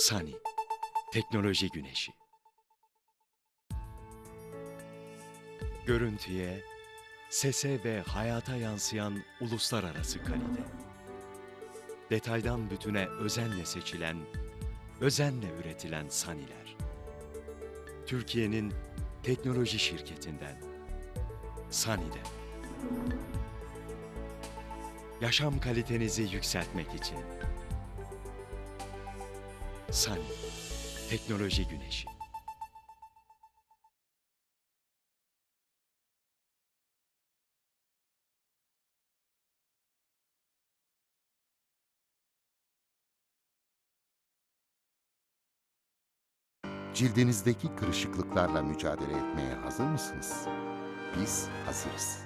Sunny, teknoloji güneşi. Görüntüye, sese ve hayata yansıyan uluslararası kalite. Detaydan bütüne özenle seçilen, özenle üretilen Saniler. Türkiye'nin teknoloji şirketinden, Sani'den. Yaşam kalitenizi yükseltmek için. Sani, teknoloji güneşi. Cildinizdeki kırışıklıklarla mücadele etmeye hazır mısınız? Biz hazırız.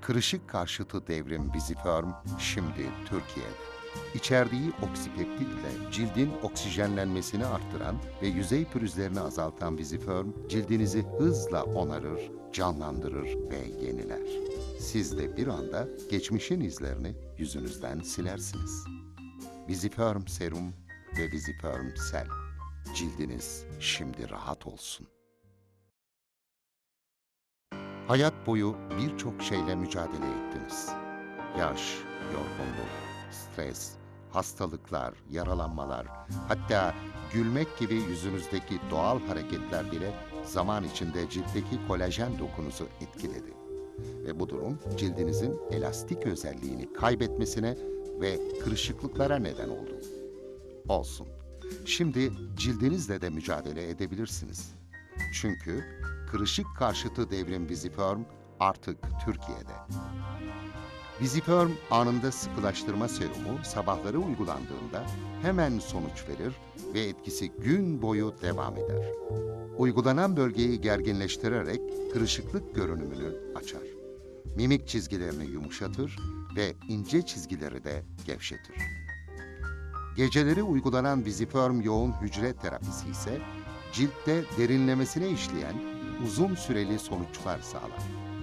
Kırışık karşıtı devrim Vizifirm şimdi Türkiye'de. İçerdiği oksipeptit ile cildin oksijenlenmesini arttıran ve yüzey pürüzlerini azaltan Vizifirm, cildinizi hızla onarır, canlandırır ve yeniler. Siz de bir anda geçmişin izlerini yüzünüzden silersiniz. Vizifirm serum ve Vizifirm sel. Cildiniz şimdi rahat olsun. Hayat boyu birçok şeyle mücadele ettiniz. Yaş, yorgunluk, stres, hastalıklar, yaralanmalar, hatta gülmek gibi yüzünüzdeki doğal hareketler bile zaman içinde ciltteki kolajen dokunuzu etkiledi. Ve bu durum cildinizin elastik özelliğini kaybetmesine ve kırışıklıklara neden oldu. Olsun. Şimdi cildinizle de mücadele edebilirsiniz. Çünkü kırışık karşıtı devrim Vizifirm artık Türkiye'de. Vizifirm anında sıkılaştırma serumu sabahları uygulandığında hemen sonuç verir ve etkisi gün boyu devam eder. Uygulanan bölgeyi gerginleştirerek kırışıklık görünümünü açar. Mimik çizgilerini yumuşatır ve ince çizgileri de gevşetir. Geceleri uygulanan Vizifirm yoğun hücre terapisi ise ciltte derinlemesine işleyen uzun süreli sonuçlar sağlar.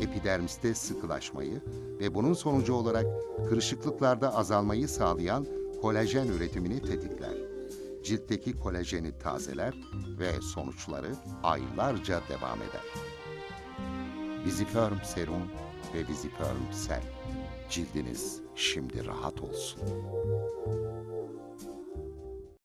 Epidermiste sıkılaşmayı ve bunun sonucu olarak kırışıklıklarda azalmayı sağlayan kolajen üretimini tetikler. Ciltteki kolajeni tazeler ve sonuçları aylarca devam eder. Vizifirm serum ve Vizifirm sel. Cildiniz şimdi rahat olsun.